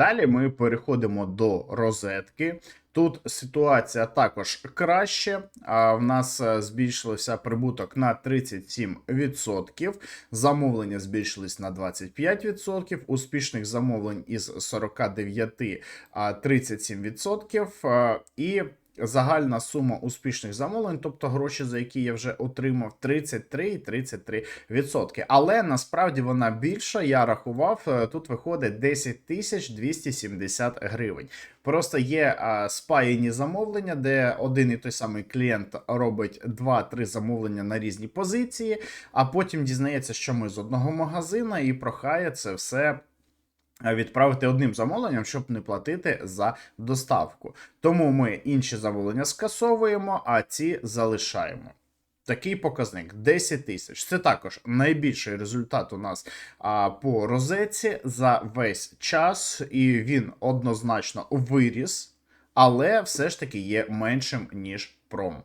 Далі ми переходимо до розетки. Тут ситуація також краще. А в нас е, збільшився прибуток на 37%, замовлення збільшились на 25%, успішних замовлень із 49 а 37%. е, І загальна сума успішних замовлень, тобто гроші, за які я вже отримав, 33,33%. Але насправді вона більша. Я рахував, е, тут виходить 10 тисяч 270 гривень. Просто є а, спаяні замовлення, де один і той самий клієнт робить 2-3 замовлення на різні позиції, а потім дізнається, що ми з одного магазина і прохає це все. Е, Відправити одним замовленням, щоб не платити за доставку. Тому ми інші замовлення скасовуємо, а ці залишаємо. Такий показник 10 тисяч. Це також найбільший результат у нас а, по розетці за весь час, і він однозначно виріс, але все ж таки є меншим ніж пром.